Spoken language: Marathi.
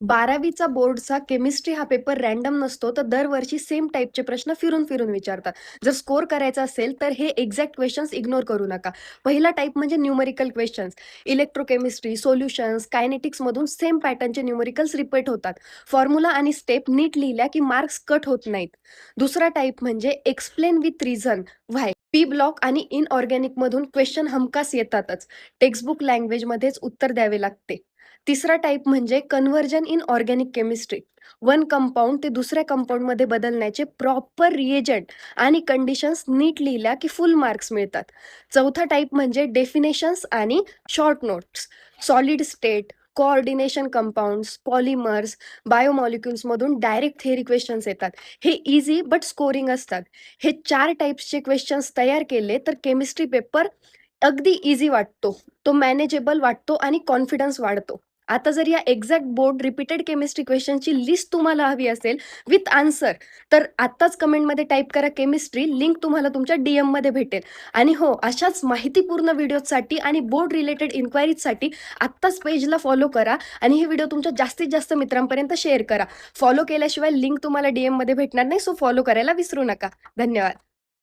बारावीचा बोर्डचा केमिस्ट्री हा पेपर रँडम नसतो तर दरवर्षी सेम टाईपचे प्रश्न फिरून फिरून विचारतात. जर स्कोर करायचा असेल तर हे एक्झॅक्ट क्वेश्चन्स इग्नोर करू नका. पहिला टाईप म्हणजे न्यूमरिकल क्वेश्चन्स इलेक्ट्रोकेमिस्ट्री सोल्युशन्स कायनेटिक्समधून सेम पॅटर्नचे न्यूमरिकल्स रिपीट होतात. फॉर्म्युला आणि स्टेप नीट लिहिल्या की मार्क्स कट होत नाहीत. दुसरा टाईप म्हणजे explain with reason why P block आणि इनऑर्गॅनिकमधून क्वेश्चन हमखास येतातच. टेक्स्टबुक लँग्वेजमध्येच उत्तर द्यावे लागते. तिसरा टाईप म्हणजे conversion in organic chemistry. One compound ते दुसऱ्या कंपाऊंडमध्ये बदलण्याचे प्रॉपर रिएजंट आणि कंडिशन्स नीट लिहिल्या की फुल मार्क्स मिळतात. चौथा टाईप म्हणजे डेफिनेशन्स आणि short notes. Solid state coordination compounds polymers बायोमॉलिक्युल्समधून direct theory questions येतात. हे इझी बट स्कोरिंग असतात. हे चार टाईप्सचे क्वेश्चन्स तयार केले तर केमिस्ट्री पेपर अगदी इझी वाटतो. तो मॅनेजेबल वाटतो आणि कॉन्फिडन्स वाढतो. आता जर या एक्झॅक्ट बोर्ड रिपीटेड केमिस्ट्री क्वेश्चनची लिस्ट तुम्हाला हवी असेल विथ आन्सर तर आत्ताच कमेंटमध्ये टाईप करा केमिस्ट्री लिंक तुम्हाला तुमच्या डी एममध्ये भेटेल. आणि हो अशाच माहितीपूर्ण व्हिडिओसाठी आणि बोर्ड रिलेटेड इन्क्वायरीजसाठी आत्ताच पेजला फॉलो करा आणि हे व्हिडिओ तुमच्या जास्तीत जास्त मित्रांपर्यंत शेअर करा. फॉलो केल्याशिवाय लिंक तुम्हाला डी एममध्ये भेटणार नाही सो फॉलो करायला विसरू नका. धन्यवाद.